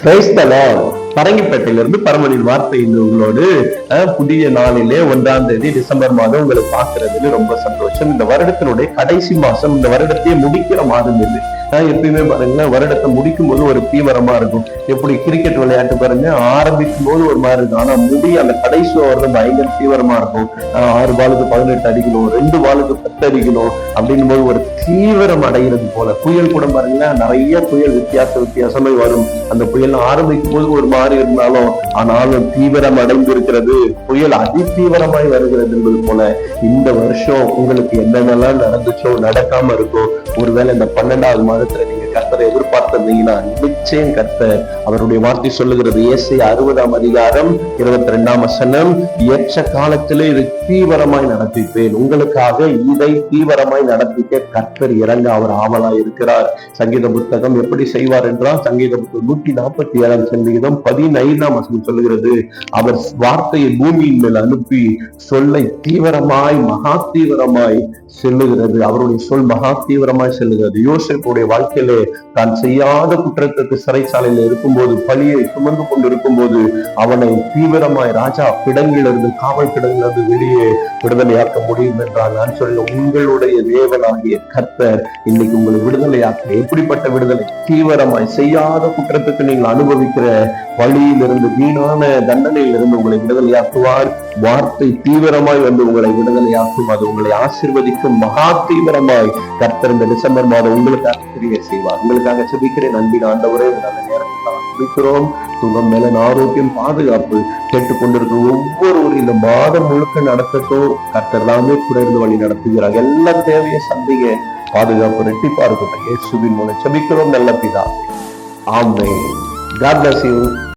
கிரைஸ்தலம் பரங்கிப்பேட்டையிலிருந்து பரமனின் வார்த்தை இந்த உங்களோடு புதிய நாளிலே ஒன்றாம் தேதி டிசம்பர் மாதம் உங்களை பார்க்கறதுல ரொம்ப சந்தோஷம். இந்த வருடத்தினுடைய கடைசி மாசம் இந்த வருடத்தையே முடிக்கிற மாதம் இது. நான் எப்பயுமே பாருங்கன்னா வருடத்தை முடிக்கும் போது ஒரு தீவிரமா இருக்கும். எப்படி கிரிக்கெட் விளையாட்டு பாருங்க ஆரம்பிக்கும் போது ஒரு மாதிரி இருக்கும். ஆனா முடி அந்த கடைசி ஓவர் பயங்கர தீவிரமா இருக்கும். ஆறு பாலுக்கு பதினெட்டு அடிக்கணும் ரெண்டு பாலுக்கு பத்து அடிக்கணும் அப்படின்னும் போது ஒரு தீவிரம் அடைகிறது போல. புயல் கூட பாருங்கன்னா நிறைய புயல் வித்தியாச வித்தியாசமே வரும். அந்த புயல் ஆரம்பிக்கும் போது ஒரு மாதிரி இருந்தாலும் ஆனாலும் தீவிரம் அடைந்து இருக்கிறது புயல் அதி தீவிரமாய் வருகிறது என்பது போல இந்த வருஷம் உங்களுக்கு என்னென்னலாம் நடந்துச்சோ நடக்காம இருக்கோ ஒருவேளை இந்த பன்னெண்டாவது மாதத்துல கர்த்தரை எதிர்பார்த்திருந்தீங்கன்னா நிச்சயம் கர்த்தர் அவருடைய வார்த்தை சொல்லுகிறது. இயேசை அறுபதாம் அதிகாரம் இருபத்தி ரெண்டாம் வசனம் ஏற்ற காலத்திலே இது தீவிரமாய் நடத்திப்பேன். உங்களுக்காக இதை தீவிரமாய் நடத்திக்க கர்த்தர் இறங்க அவர் ஆவலா இருக்கிறார். சங்கீத புத்தகம் எப்படி செய்வார் என்றால் சங்கீத புத்தகம் நூற்றி நாற்பத்தி ஏழாம் சங்கீதம் பதினைந்தாம் வசனம் சொல்லுகிறது. அவர் வார்த்தையை பூமியின் மேல் அனுப்பி சொல்லை தீவிரமாய் மகா தீவிரமாய் செல்லுகிறது. அவருடைய சொல் மகா தீவிரமாய் செல்லுகிறது. யோசிப்புடைய வாழ்க்கையில தான் செய்யாத குற்றத்திற்கு சிறைச்சாலையில இருக்கும்போது பழியை சுமந்து கொண்டிருக்கும் போது அவனை தீவிரமாய் ராஜா கிடங்கிலிருந்து காவல் கிடங்கிலிருந்து வெளியே விடுதலையாக்க முடியும் என்றால் நான் சொல்ல உங்களுடைய தேவனாகிய கர்த்தர் இன்னைக்கு உங்களை விடுதலையாக்க எப்படிப்பட்ட விடுதலை? தீவிரமாய் செய்யாத குற்றத்துக்கு நீங்கள் அனுபவிக்கிற வழியிலிருந்து வீணான தண்டனையிலிருந்து உங்களை விடுதலையாக்குவார். வார்த்தை தீவிரமாய் வந்து உங்களை விடுதலையாக்கும் அது உங்களை ஆசிர்வதிக்கும் மகா தீவிரமாய் கர்த்தர் இந்த டிசம்பர் மாதம் உங்களுக்காக கிரியை செய்வார். உங்களுக்காக செபிக்கிறேன் அன்பின் ஆண்டவரே நல்ல நேரத்தில் நாங்கள் சுகம் மேல ஆரோக்கியம் பாதுகாப்பு கேட்டுக்கொண்டிருக்கும் ஒவ்வொருவரும் இந்த மாதம் முழுக்க நடத்தட்டும். கர்த்தர் தாமே கூட இருந்து வழி நடத்துகிறாங்க எல்லா தேவையை சந்தைய பாதுகாப்பு ரெட்டிப்பா இருக்கட்டும் இயேசுவின் மூலம் செபிக்கிறோம் நல்ல பிதா ஆமே காட் பிளஸ் யூ